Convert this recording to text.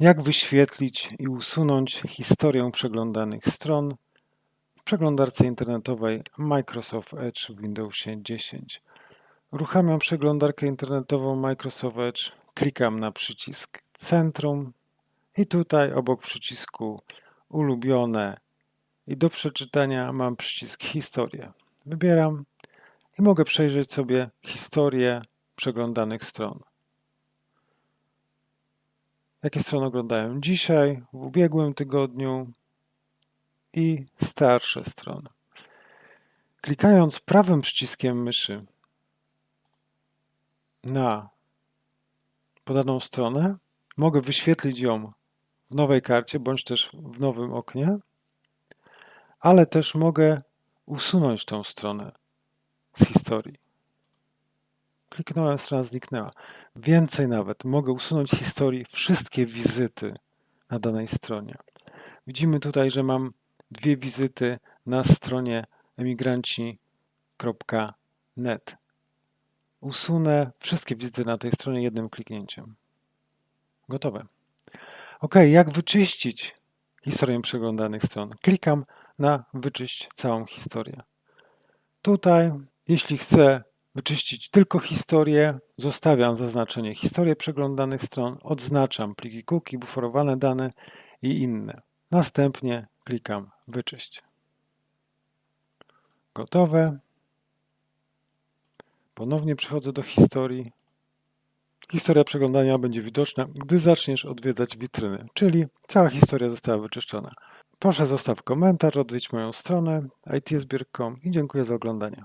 Jak wyświetlić i usunąć historię przeglądanych stron w przeglądarce internetowej Microsoft Edge w Windowsie 10? Uruchamiam przeglądarkę internetową Microsoft Edge, klikam na przycisk Centrum i tutaj obok przycisku Ulubione i do przeczytania mam przycisk Historię. Wybieram i mogę przejrzeć sobie historię przeglądanych stron. Jakie strony oglądałem dzisiaj, w ubiegłym tygodniu i starsze strony. Klikając prawym przyciskiem myszy na podaną stronę, mogę wyświetlić ją w nowej karcie bądź też w nowym oknie, ale też mogę usunąć tą stronę z historii. Kliknąłem, strona zniknęła. Więcej nawet, mogę usunąć z historii wszystkie wizyty na danej stronie. Widzimy tutaj, że mam dwie wizyty na stronie emigranci.net. Usunę wszystkie wizyty na tej stronie jednym kliknięciem. Gotowe. OK, jak wyczyścić historię przeglądanych stron? Klikam na wyczyść całą historię. Tutaj, jeśli chcę wyczyścić tylko historię, zostawiam zaznaczenie historię przeglądanych stron, odznaczam pliki cookie, buforowane dane i inne. Następnie klikam wyczyść. Gotowe. Ponownie przechodzę do historii. Historia przeglądania będzie widoczna, gdy zaczniesz odwiedzać witryny, czyli cała historia została wyczyszczona. Proszę zostaw komentarz, odwiedź moją stronę itsbierg.com i dziękuję za oglądanie.